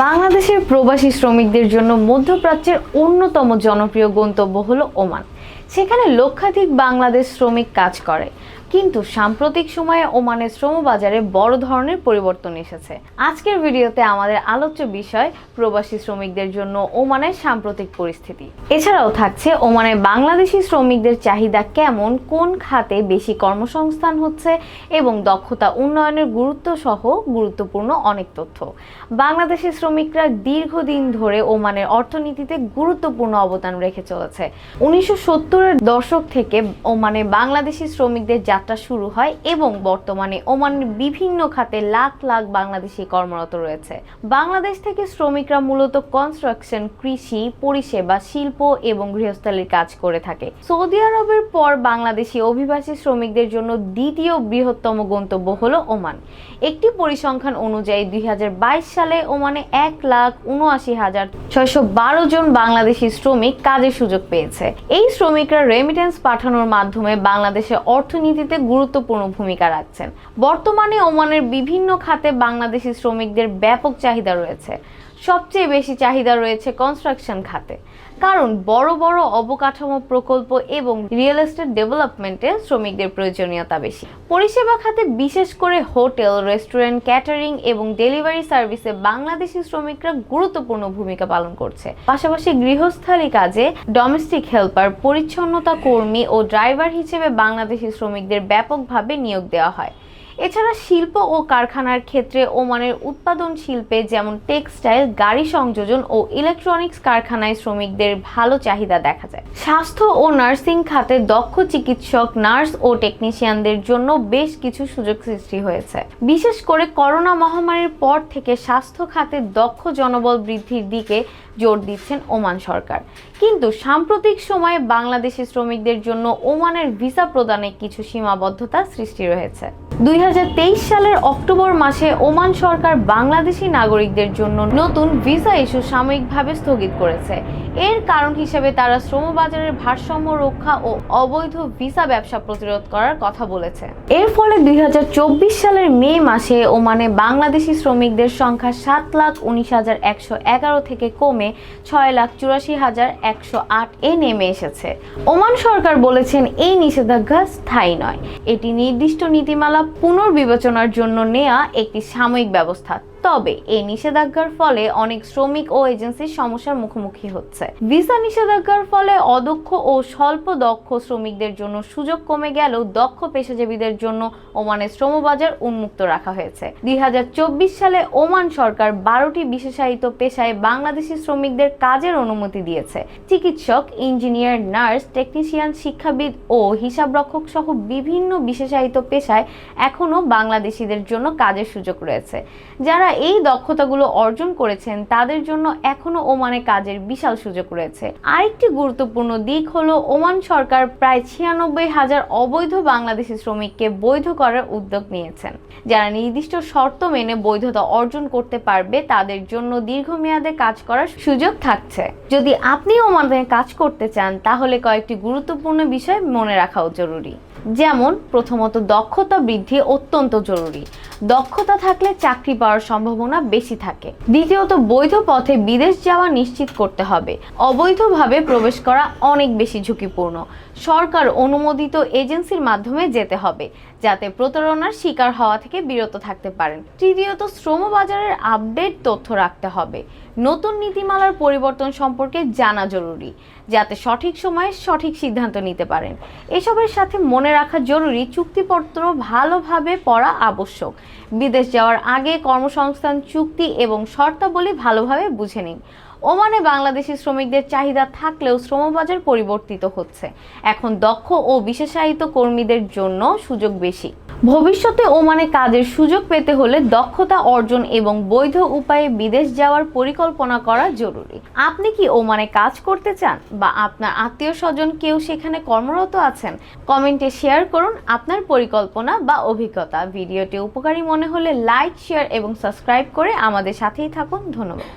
বাংলাদেশের প্রবাসী শ্রমিকদের জন্য মধ্যপ্রাচ্যের অন্যতম জনপ্রিয় গন্তব্য হলো ওমান। সেখানে লক্ষাধিক বাংলাদেশ শ্রমিক কাজ করে। কিন্তু সাম্প্রতিক সময়ে ওমানের শ্রমবাজারে বড় ধরনের পরিবর্তন এসেছে। আজকের ভিডিওতে আমাদের আলোচ্য বিষয়, প্রবাসী শ্রমিকদের জন্য ওমানের সাম্প্রতিক পরিস্থিতি। এছাড়াও থাকছে ওমানে বাংলাদেশি শ্রমিকদের চাহিদা কেমন, কোন খাতে বেশি কর্মসংস্থান হচ্ছে এবং দক্ষতা উন্নয়নের গুরুত্ব সহ গুরুত্বপূর্ণ অনেক তথ্য। বাংলাদেশি শ্রমিকরা দীর্ঘদিন ধরে ওমানের অর্থনীতিতে গুরুত্বপূর্ণ অবদান রেখে চলেছে। উনিশশো সত্তরের দশক থেকে ওমানে বাংলাদেশি শ্রমিকদের যাত্রা শুরু হয় এবং বর্তমানে ওমানের বিভিন্ন খাতে লাখ লাখ বাংলাদেশি কর্মরত রয়েছে। বাংলাদেশ থেকে শ্রমিকরা মূলত কনস্ট্রাকশন কৃষি, পরিষেবা, শিল্প এবং গৃহস্থালির কাজ করে থাকে। সৌদি আরবের পর বাংলাদেশি অভিবাসী শ্রমিকদের জন্য দ্বিতীয় বৃহত্তম গন্তব্য হলো ওমান। একটি পরিসংখ্যান অনুযায়ী দুই হাজার বাইশ সালে ওমানে এক লাখ উনআশি হাজার ছয়শো বারো জন বাংলাদেশি শ্রমিক কাজের সুযোগ পেয়েছে। এই শ্রমিকরা রেমিটেন্স পাঠানোর মাধ্যমে বাংলাদেশের অর্থনীতিতে গুরুত্বপূর্ণ ভূমিকা রাখছেন। বর্তমানে ওমানের বিভিন্ন খাতে বাংলাদেশি শ্রমিকদের ব্যাপক চাহিদা রয়েছে। সবচেয়ে বেশি চাহিদা রয়েছে কনস্ট্রাকশন খাতে। কারণ বড় বড় অবকাঠামো প্রকল্প এবং রিয়েল এস্টেট ডেভেলপমেন্টে শ্রমিকদের প্রয়োজনীয়তা বেশি। পরিষেবা খাতে বিশেষ করে হোটেল, রেস্টুরেন্ট, ক্যাটারিং এবং ডেলিভারি সার্ভিসে বাংলাদেশি শ্রমিকরা গুরুত্বপূর্ণ ভূমিকা পালন করছে। পাশাপাশি গৃহস্থালী কাজে ডোমেস্টিক হেল্পার, পরিচ্ছন্নতা কর্মী ও ড্রাইভার হিসেবে বাংলাদেশি শ্রমিকদের ব্যাপকভাবে নিয়োগ দেওয়া হয়। এছাড়া শিল্প ও কারখানার ক্ষেত্রে ওমানের উৎপাদন শিল্পে যেমন টেক্সটাইল, গাড়ি সংযোজন ও ইলেকট্রনিক্স কারখানায় শ্রমিকদের ভালো চাহিদা দেখা যায়। স্বাস্থ্য ও নার্সিং খাতে দক্ষ চিকিৎসক, নার্স ও টেকনিশিয়ানদের জন্য বেশ কিছু সুযোগ সৃষ্টি হয়েছে। বিশেষ করে করোনা মহামারীর পর থেকে স্বাস্থ্য খাতে দক্ষ জনবল বৃদ্ধির দিকে জোর দিচ্ছেন ওমান সরকার। কিন্তু সাম্প্রতিক সময়ে বাংলাদেশি শ্রমিকদের জন্য ওমানের ভিসা প্রদানে কিছু সীমাবদ্ধতা সৃষ্টি রয়েছে। দুই সালের অক্টোবর মাসে ওমান সরকার বাংলাদেশি নাগরিকদের জন্য নতুন ভিসা ইস্যু সাময়িকভাবে স্থগিত করেছে। এর কারণ হিসেবে তারা শ্রমবাজারের ভারসাম্য রক্ষা ও অবৈধ ভিসা ব্যবসা প্রতিরোধ করার কথা বলেছে। এর ফলে দুই সালের মে মাসে ওমানে বাংলাদেশি শ্রমিকদের সংখ্যা সাত লাখ উনিশ হাজার একশো এগারো থেকে কমে ছয় লাখ চুরাশি হাজার একশো আট এ নেমে এসেছে। ওমান সরকার বলেছেন, এই নিষেধাজ্ঞা স্থায়ী নয়। এটি নির্দিষ্ট নীতিমালা পুনর্বিবেচনার জন্য নেয়া একটি সাময়িক ব্যবস্থা। তবে এই নিষেধাজ্ঞার ফলে অনেক শ্রমিক ও এজেন্সির সমস্যার মুখোমুখি হচ্ছে। ভিসা নিষেধাজ্ঞার ফলে অদক্ষ ও স্বল্প দক্ষ শ্রমিকদের জন্য সুযোগ কমে গেলেও দক্ষ পেশাজীবীদের জন্য ওমানের শ্রমবাজার উন্মুক্ত রাখা হয়েছে। দুই সালে ওমান সরকার বারোটি বিশেষায়িত পেশায় বাংলাদেশি শ্রমিকদের কাজের অনুমতি দিয়েছে। চিকিৎসক, ইঞ্জিনিয়ার, নার্স, টেকনিশিয়ান, শিক্ষাবিদ ও হিসাবরক্ষক সহ বিভিন্ন বিশেষায়িত পেশায় এখনও বাংলাদেশিদের জন্য কাজের সুযোগ রয়েছে। যারা এই দক্ষতাগুলো অর্জন করেছেন, তাদের জন্য এখনও ওমানে কাজের বিশাল সুযোগ রয়েছে। আরেকটি গুরুত্বপূর্ণ দিক হলো, ওমান সরকার প্রায় ছিয়ানব্বই হাজার অবৈধ বাংলাদেশি শ্রমিককে বৈধ করার উদ্যোগ নিয়েছেন। যারা নির্দিষ্ট শর্ত মেনে বৈধতা অর্জন করতে পারবে, তাদের জন্য দীর্ঘমেয়াদে কাজ করার সুযোগ থাকছে। যদি আপনি ওমানে কাজ করতে চান, তাহলে কয়েকটি গুরুত্বপূর্ণ বিষয় মনে রাখাও জরুরি। যেমন, প্রথমত দক্ষতা বৃদ্ধি অত্যন্ত জরুরি। দক্ষতা থাকলে চাকরি পাওয়ার সম্ভাবনা বেশি থাকে। দ্বিতীয়ত, বৈধ পথে বিদেশ যাওয়া নিশ্চিত করতে হবে। অবৈধভাবে প্রবেশ করা অনেক বেশি ঝুঁকিপূর্ণ। সরকার অনুমোদিত এজেন্সির মাধ্যমে যেতে হবে, যাতে প্রতারণার শিকার হওয়া থেকে বিরত থাকতে পারেন। তৃতীয়ত, শ্রমবাজারের আপডেট তথ্য রাখতে হবে। নতুন নীতিমালার পরিবর্তন সম্পর্কে জানা জরুরি, যাতে সঠিক সময়ে সঠিক সিদ্ধান্ত নিতে পারেন। এসবের সাথে মনে রাখা জরুরি, চুক্তিপত্র ভালোভাবে পড়া আবশ্যক। বিদেশ যাওয়ার আগে কর্মসংস্থান, চুক্তি এবং শর্তাবলী ভালোভাবে বুঝে নিন। ওমানে বাংলাদেশি শ্রমিকদের চাহিদা থাকলেও শ্রমবাজার পরিবর্তিত হচ্ছে। এখন দক্ষ ও বিশেষায়িত কর্মীদের জন্য সুযোগ বেশি। ভবিষ্যতে ওমানে কাজের সুযোগ পেতে হলে দক্ষতা অর্জন এবং বৈধ উপায়ে বিদেশ যাওয়ার পরিকল্পনা করা জরুরি। আপনি কি ওমানে কাজ করতে চান বা আপনার আত্মীয় স্বজন কেউ সেখানে কর্মরত আছেন? কমেন্টে শেয়ার করুন আপনার পরিকল্পনা বা অভিজ্ঞতা। ভিডিওটি উপকারী মনে হলে লাইক, শেয়ার এবং সাবস্ক্রাইব করে আমাদের সাথেই থাকুন। ধন্যবাদ।